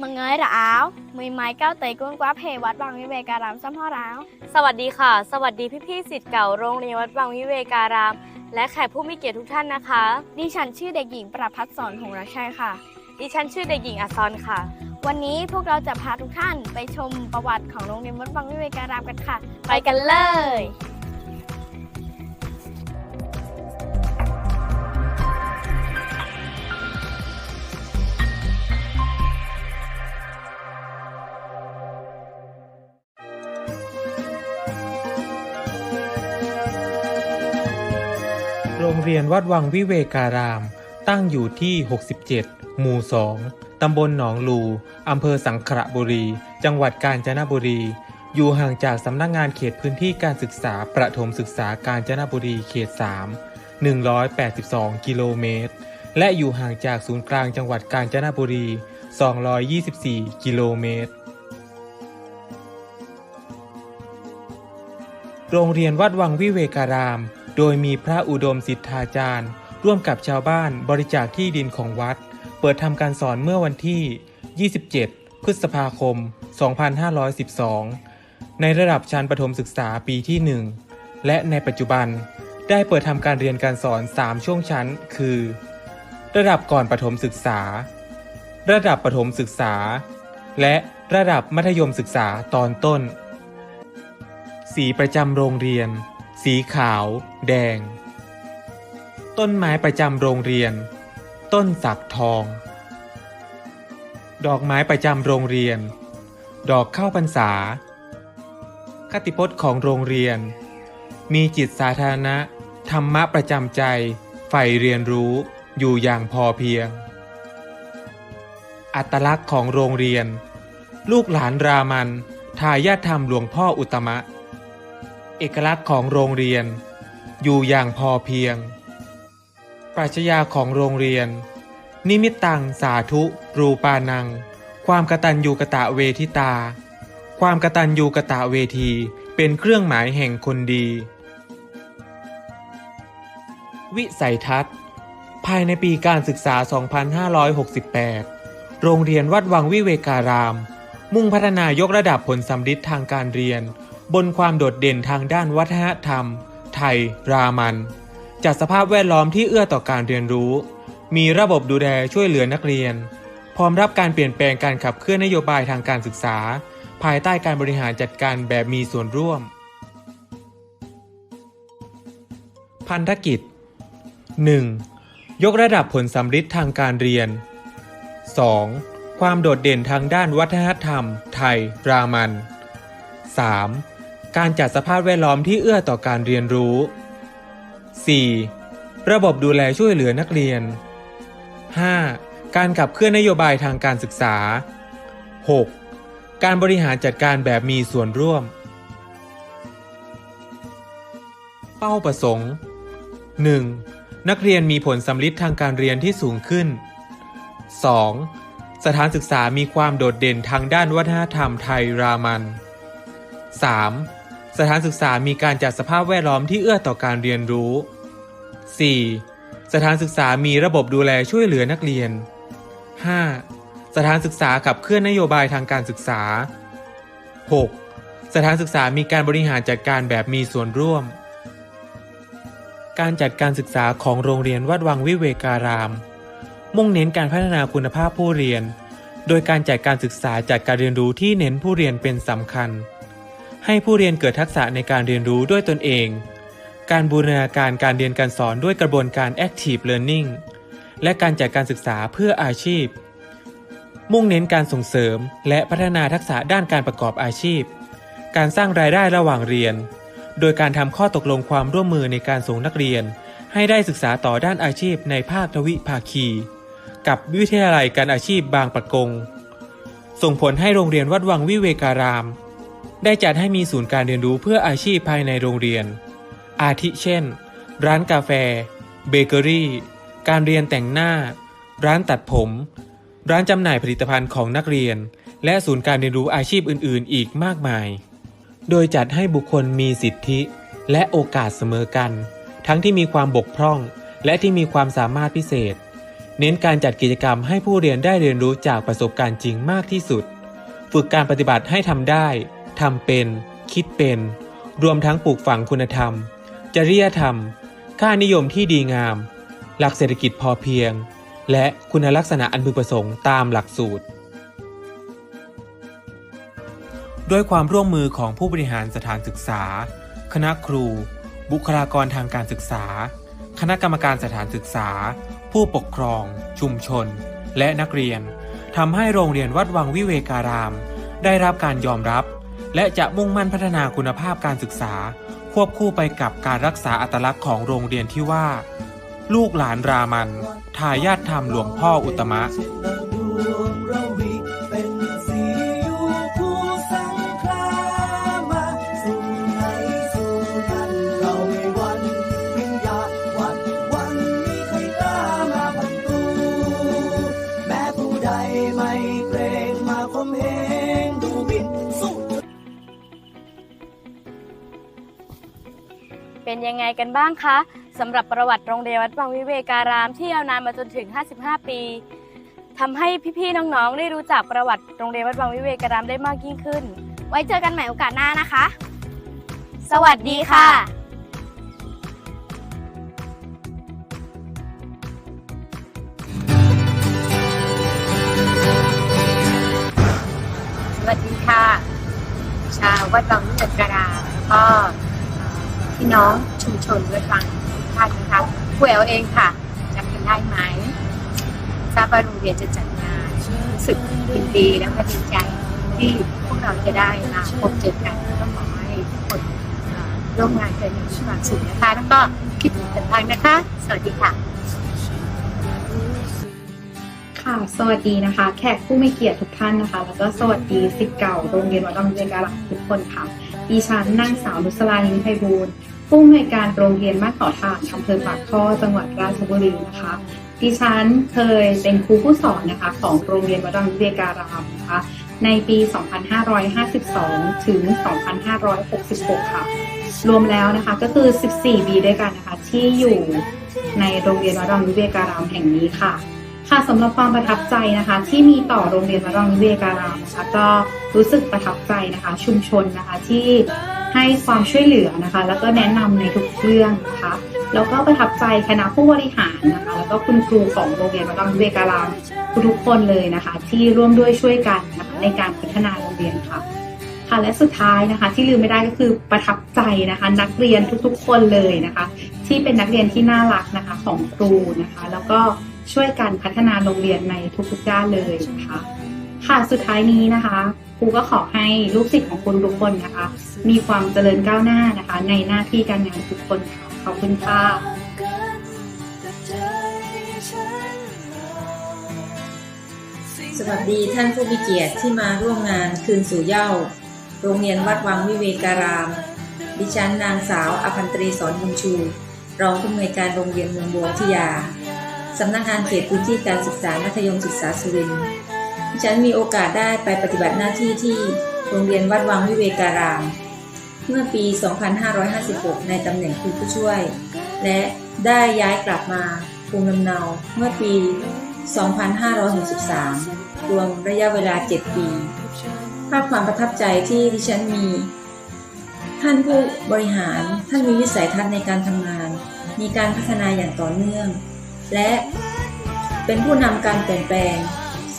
มึงเงยระอาวมือไม้เก้าเตยกุ้งกว่าเพวัดบางวิเวการามซ้ำพ่อราวสวัสดีค่ะ สวัสดีพี่ๆสิทธิ์เก่าโรงเรียนวัดบางวิเวการาม และแขกผู้มีเกียรติทุกท่านนะคะ ดิฉันชื่อเด็กหญิงประพัฒสอนหงรักชัยค่ะ ดิฉันชื่อเด็กหญิงอัซอนค่ะ วันนี้พวกเราจะพาทุกท่านไปชมประวัติของโรงเรียนวัดบางวิเวการามกันค่ะ ไปกันเลย เรียนวัดวังวิเวการาม ตั้งอยู่ที่ 67 หมู่ 2 ตำบลหนองลู อำเภอสังขละบุรี จังหวัดกาญจนบุรี อยู่ห่างจากสำนักงานเขตพื้นที่การศึกษาประถมศึกษากาญจนบุรีเขต 3 182 กิโลเมตร และอยู่ห่างจากศูนย์กลางจังหวัดกาญจนบุรี 224 กิโลเมตรโรงเรียนวัดวังวิเวการาม โดยมีพระอุดมสิทธาจารย์ ร่วมกับชาวบ้านบริจาคที่ดินของวัด เปิดทำการสอนเมื่อวันที่ 27 พฤษภาคม 2512 ในระดับชั้นประถมศึกษาปีที่ 1 และในปัจจุบันได้เปิดทำการเรียนการสอน 3 ช่วงชั้น คือ ระดับก่อนประถมศึกษา ระดับประถมศึกษา และระดับมัธยมศึกษาตอนต้น สีประจำโรงเรียน สีขาว แดง ต้นไม้ประจำโรงเรียน ต้นสักทอง ดอกไม้ประจำโรงเรียน ดอกเข้าพรรษา คติพจน์ของโรงเรียน มีจิตสาธารณะ ธรรมะประจำใจใฝ่เรียนรู้อยู่อย่างพอเพียง อัตลักษณ์ของโรงเรียน ลูกหลานรามัน ทายาทธรรมหลวงพ่ออุตมะ เอกลักษณ์ของโรงเรียน อยู่อย่างพอเพียง ปรัชญาของโรงเรียน นิมิตตังสาธุรูปานัง ความกตัญญูกะตะเวทิตา ความกตัญญูกะตะเวทีเป็นเครื่องหมายแห่งคนดี วิสัยทัศน์ ภายในปีการศึกษา 2568 โรงเรียนวัดวังวิเวการาม มุ่งพัฒนายกระดับผลสำลิดทางการเรียน บนความโดดเด่นทางด้านวัฒนธรรม ไทย รามัน จัดสภาพแวดล้อมที่เอื้อต่อการเรียนรู้ มีระบบดูแลช่วยเหลือนักเรียน พร้อมรับการเปลี่ยนแปลงการขับเคลื่อนนโยบายทางการศึกษา ภายใต้การบริหารจัดการแบบมีส่วนร่วม พันธกิจ 1. ยกระดับผลสำลิดทางการเรียน 2. ความโดดเด่นทางด้านวัฒนธรรม ไทย รามัน 3. การจัดสภาพแวดล้อมที่เอื้อต่อการเรียนรู้ 4. ระบบดูแลช่วยเหลือนักเรียน 5. การขับเคลื่อนนโยบายทางการศึกษา 6. การบริหารจัดการแบบมีส่วนร่วม เป้าประสงค์ 1. นักเรียนมีผลสำลิดทางการเรียนที่สูงขึ้น 2. สถานศึกษามีความโดดเด่นทางด้านวัฒนธรรมไทยรามัน 3. สถานศึกษามีการจัดสภาพแวดล้อมที่เอื้อต่อการเรียนรู้ 4. สถานศึกษามีระบบดูแลช่วยเหลือนักเรียน 5. สถานศึกษาขับเคลื่อนนโยบายทางการศึกษา 6. สถานศึกษามีการบริหารจัดการแบบมีส่วนร่วม การจัดการศึกษาของโรงเรียนวัดวังวิเวการาม มุ่งเน้นการพัฒนาคุณภาพผู้เรียน โดยการจัดการศึกษาจัดการเรียนรู้ที่เน้นผู้เรียนเป็นสำคัญ ให้ผู้เรียนเกิดทักษะในการเรียนรู้ด้วยตนเอง การบูรณาการการเรียนการสอนด้วยกระบวนการ active learning และการจัดการศึกษาเพื่ออาชีพ มุ่งเน้นการส่งเสริมและพัฒนาทักษะด้านการประกอบอาชีพ การสร้างรายได้ระหว่างเรียน โดยการทำข้อตกลงความร่วมมือในการส่งนักเรียน ให้ได้ศึกษาต่อด้านอาชีพในภาคทวิภาคี กับวิทยาลัยการอาชีพบางปะกง ส่งผลให้โรงเรียนวัดวังวิเวการาม ได้จัดให้มีศูนย์การเรียนรู้เพื่ออาชีพภายในโรงเรียน อาทิเช่น ร้านกาแฟ เบเกอรี่ การเรียนแต่งหน้า ร้านตัดผม ร้านจำหน่ายผลิตภัณฑ์ของนักเรียน และศูนย์การเรียนรู้อาชีพอื่น ๆ อีกมากมาย โดยจัดให้บุคคลมีสิทธิ และโอกาสเสมอกัน ทั้งที่มีความบกพร่อง และที่มีความสามารถพิเศษ เน้นการจัดกิจกรรมให้ผู้เรียนได้เรียนรู้จากประสบการณ์จริงมากที่สุด ฝึกการปฏิบัติให้ทำได้ ทำเป็น คิดเป็น รวมทั้งปลูกฝังคุณธรรม จริยธรรม ค่านิยมที่ดีงาม หลักเศรษฐกิจพอเพียง และคุณลักษณะอันพึงประสงค์ตามหลักสูตร ด้วยความร่วมมือของผู้บริหารสถานศึกษา คณะครู บุคลากรทางการศึกษา คณะกรรมการสถานศึกษา ผู้ปกครอง ชุมชน และนักเรียนทำให้โรงเรียนวัดวังวิเวการาม ได้รับการยอมรับ และจะมุ่งมั่นพัฒนาคุณภาพการศึกษา ควบคู่ไปกับการรักษาอัตลักษณ์ของโรงเรียนที่ว่า ลูกหลานรามัน ทายาทธรรมหลวงพ่ออุตตมะ กันบ้างคะสำหรับประวัติโรงเรียนวัดวังวิเวการามที่ยาวนานมาจนถึง 55 ปีทำให้พี่ๆน้องๆ ได้รู้จักประวัติโรงเรียนวัดวังวิเวการามได้มากยิ่งขึ้น ไว้เจอกันใหม่โอกาสหน้านะคะ สวัสดีค่ะสวัสดีค่ะ ชาววัดบางวิเศษกรามแล้วก็ พี่น้องชุมชนวัดบางทุกท่านนะคะผู้แอลเองค่ะจำกันได้ไหมทราบว่าโรงเรียนจะจัดงานรู้สึกยินดีแล้วก็ดีใจที่พวกเราจะได้มาพบเจอกันก็ขอให้ทุกคนร่วมงานกันอย่างมีความสุขนะคะ แล้วก็คิดถึงกันทางนะคะ สวัสดีค่ะค่ะสวัสดีนะคะ แขกผู้มีเกียรติทุกท่านนะคะ แล้วก็สวัสดีศิษย์เก่าโรงเรียนวัดบางเวียนการักทุกคนค่ะดิฉันนางสาวนุสลานิมไพบูล ผู้อำนวยการโรงเรียนบ้านขอทานอำเภอปากท่อจังหวัดราชบุรีนะคะดิฉันเคยเป็นครูผู้สอนนะคะของโรงเรียนวัดบางเวียการามนะคะในปี 2552 ถึง 2566 ค่ะ รวมแล้วนะคะก็คือ 14 ปีด้วยกันนะคะที่อยู่ในโรงเรียนวัดบางวิเวการามแห่งนี้ค่ะค่ะสำหรับความประทับใจนะคะ ที่มีต่อโรงเรียนวัดรองนิเวศการามนะคะก็รู้สึกประทับใจนะคะ ชุมชนนะคะที่ ให้ความช่วยเหลือนะคะ แล้วก็แนะนำในทุกเรื่องนะคะแล้วก็ประทับใจคณะผู้บริหารนะคะ แล้วก็คุณครูของโรงเรียนวัดรองเวการามทุกคนเลยนะคะ ที่ร่วมด้วยช่วยกันนะคะในการพัฒนาโรงเรียนค่ะค่ะและสุดท้ายนะคะ ที่ลืมไม่ได้ก็คือประทับใจนะคะ นักเรียนทุกๆ คนเลยนะคะ ที่เป็นนักเรียนที่น่ารักนะคะของครูนะคะ แล้วก็ช่วยกันพัฒนาโรงเรียนในทุกๆด้านเลยนะคะค่ะสุดท้ายนี้นะคะ ครูก็ขอให้ลูกศิษย์ของคุณทุกคนนะคะ มีความเจริญก้าวหน้านะคะ ในหน้าที่การงานทุกคนค่ะขอบคุณค่ะสวัสดีท่านผู้มีเกียรติที่มาร่วมงานคืนสู่เย้า โรงเรียนวัดวังวิเวการาม ดิฉันนางสาวอภันตรีสอนบุญชู รองผู้อำนวยการโรงเรียนเมืองบัววิยา สำนักงานเขตพื้นที่การศึกษามัธยมศึกษาสุรินทร์ ฉันมีโอกาสได้ไปปฏิบัติหน้าที่ที่โรงเรียนวัดวังวิเวการาม เมื่อปี 2556 ในตำแหน่งครูผู้ช่วย และได้ย้ายกลับมาภูมิลำเนาเมื่อปี 2563 รวมระยะเวลา 7 ปี ภาพความประทับใจที่ดิฉันมี ท่านผู้บริหารท่านมีวิสัยทัศน์ในการทำงาน มีการพัฒนาอย่างต่อเนื่อง และเป็นผู้นำการเปลี่ยนแปลง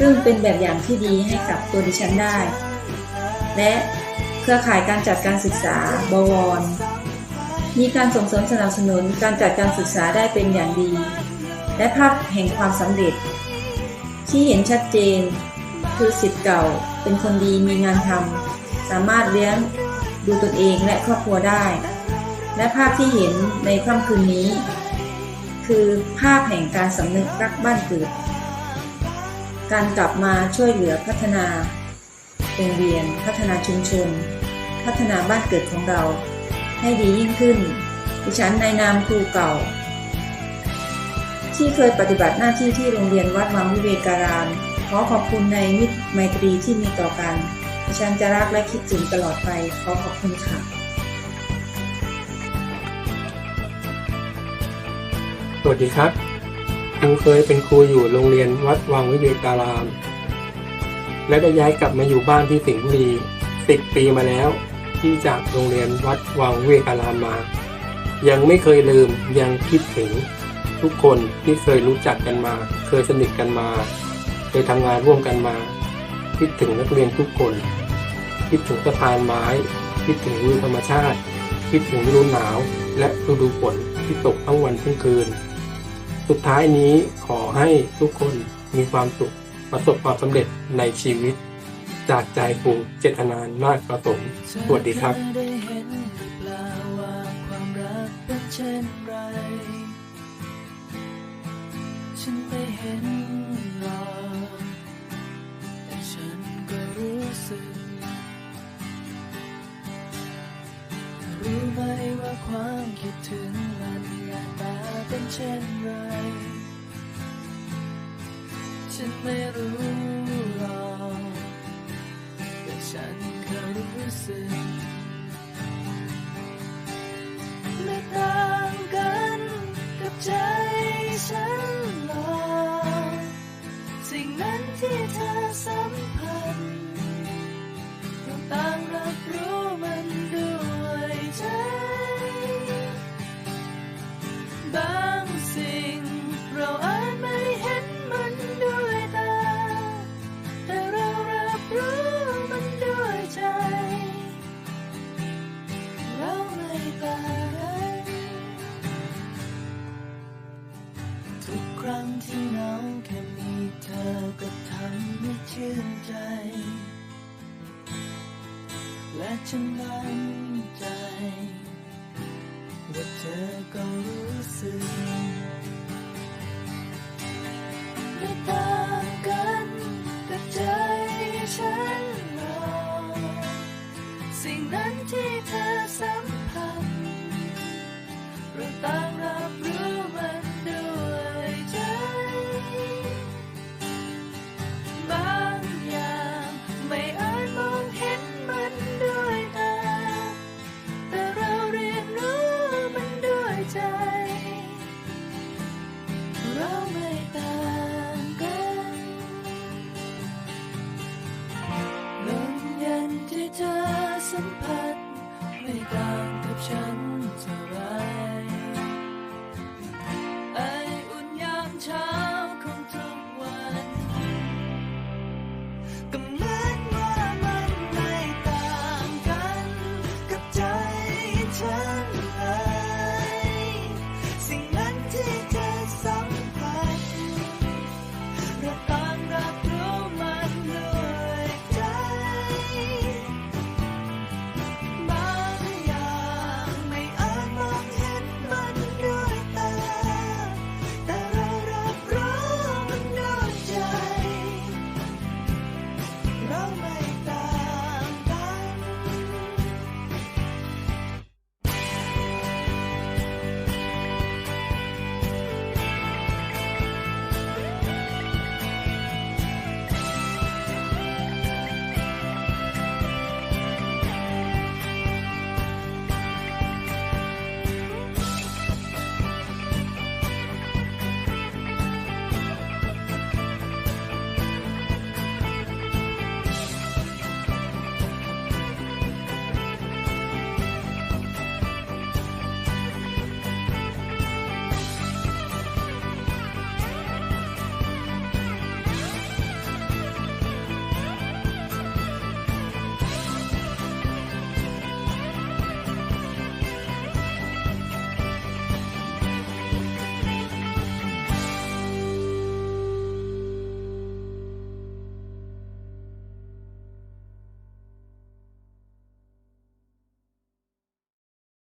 ซึ่งเป็นแบบอย่างที่ดีให้กับตัวดิฉันได้ และเครือข่ายการจัดการศึกษาบวร มีการส่งเสริมสนับสนุนการจัดการศึกษาได้เป็นอย่างดี และภาพแห่งความสำเร็จ ที่เห็นชัดเจน คือสิทธิ์เก่าเป็นคนดีมีงานทำสามารถเลี้ยงดูตนเองและครอบครัวได้ และภาพที่เห็นในค่ำคืนนี้ คือภาพแห่งการสำนึกรักบ้านเกิด การกลับมาช่วยเหลือพัฒนาโรงเรียน พัฒนาชุมชน พัฒนาบ้านเกิดของเรา ให้ดียิ่งขึ้น ดิฉันในนามครูเก่า ที่เคยปฏิบัติหน้าที่ที่โรงเรียนวัดวังวิเวการาม ขอขอบคุณในมิตรไมตรีที่มีต่อกัน ดิฉันจะรักและคิดถึงตลอดไป ขอขอบคุณค่ะ สวัสดีครับ ครูเคยเป็นครูอยู่โรงเรียนวัดวังวิเวการาม และได้ย้ายกลับมาอยู่บ้านที่สิงห์บุรีสิบปีมาแล้ว ที่จากโรงเรียนวัดวังวิเวการามมา ยังไม่เคยลืมยังคิดถึงทุกคนที่เคยรู้จักกันมา เคยสนิทกันมา เคยทำงานร่วมกันมา คิดถึงนักเรียนทุกคน คิดถึงสะพานไม้ คิดถึงวิวธรรมชาติ คิดถึงฤดูหนาว และฤดูฝนที่ตกทั้งวันทั้งคืน สุดท้ายนี้ขอให้ทุกคนมีความสุข ประสบความสำเร็จในชีวิต จากใจครูเจตนานนาคประสมสวัสดีครับช่นไร ฉันไม่เห็นหรอกแต่ฉันก็รู้สึก รู้ไหมว่าความคิดถึง เป็นเช่นไร ฉันไม่รู้หรอกแต่ฉันก็รู้สึกไม่ต่างกันกับใจฉันหรอกสิ่งนั้นที่เธอสัมผัสเราต่างรับรู้ ทุกครั้งที่เหงาแค่มีเธอก็ทำให้ชื่นใจ และฉันมั่นใจ ว่าเธอก็รู้สึกไม่ต่างกันกับใจฉันหรอกสิ่งนั้นที่เธอสัมผัส พัดไม่ต่างกับฉันเท่าไร